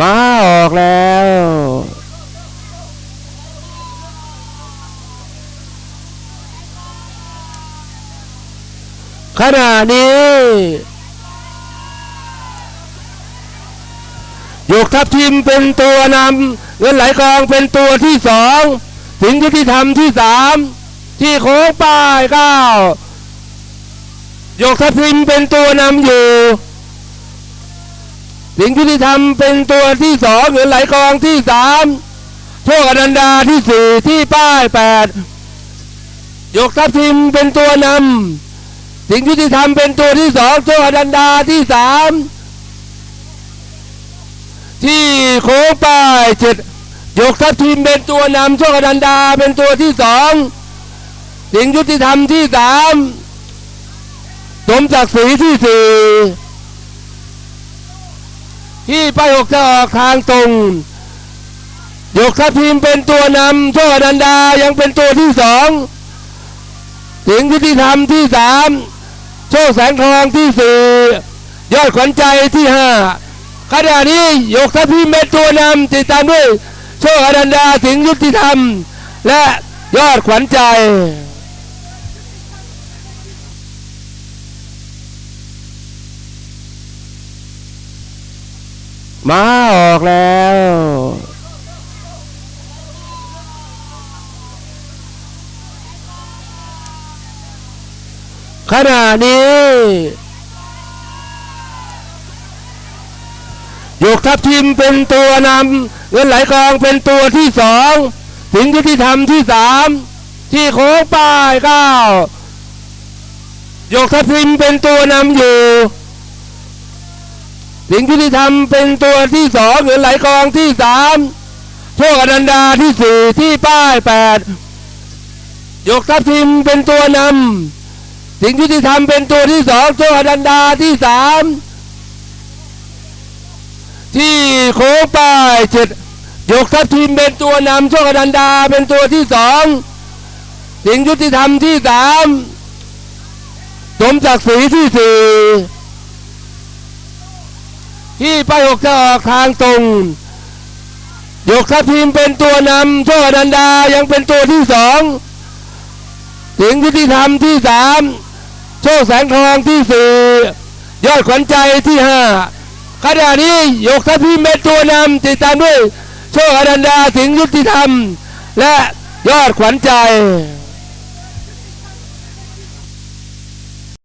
มาออกแล้ว ขณะนี้ ยกทัพทีมเป็นตัวนำเงินไหลกองเป็นตัวที่สองสิงห์ยุติธรรมที่สามที่โค้งป้ายเก้ายกทัพทีมเป็นตัวนำอยู่ สิงห์ยุติธรรมเป็นตัวที่สองเงินไหลกองที่สามโชคอนันดาที่สี่ที่ป้ายแปดยกทัพทีมเป็นตัวนำสิ่งที่ทำเป็นตัวที่สองโชคอนันดาที่สามที่โค้งป้ายเจ็ดยกทัพทีมเป็นตัวนำโชคอนันดาเป็นตัวที่สองสิ่งยุติธรรมที่สามสมศักดิ์ศรีที่สี่ ที่ไปหกจะออกทางตรงยกทัพทีมเป็นตัวนำโชคอนันดายังเป็นตัวที่สองสิงยุติธรรมที่สามโชคแสงทองที่สี่ยอดขวัญใจที่ห้าขณะนี้ยกทัพพี่เม็ดตัวนำติดตามด้วยโชคอนันดาสิงห์ยุติธรรม และยอดขวัญใจ มาออกแล้ว ขณะนี้ยกทัพทีมเป็นตัวนำเงินไหลกองเป็นตัวที่สองสิงห์ยุติธรรมที่สามที่โค้งป้ายเก้ายกทัพทีมเป็นตัวนำอยู่ สิงห์ยุติธรรมเป็นตัวที่สองเงินไหลกองที่สามโชคอนันดาที่สี่ที่ป้ายแปดยกทัพทีมเป็นตัวนำสิ่งที่ที่ทำเป็นตัวที่สองโชคอนันดาที่สามที่โค้งป้ายเจ็ดยกทัพทีมเป็นตัวนำโชคอนันดาเป็นตัวที่สองสิ่งยุติธรรมที่สามสมศักดิ์ศรีที่สี่ ที่ไปหกจะออกทางตรงยกทัพทีมเป็นตัวนำโชคอนันดายังเป็นตัวที่สองสิ่งยุติธรรมที่สามโชคแสงทองที่สี่ยอดขวัญใจที่ห้าขณะนี้ยกทัพพี่เม็ดตัวนำติดตามด้วย โชคอนันดาสิงห์ยุติธรรม และยอดขวัญใจ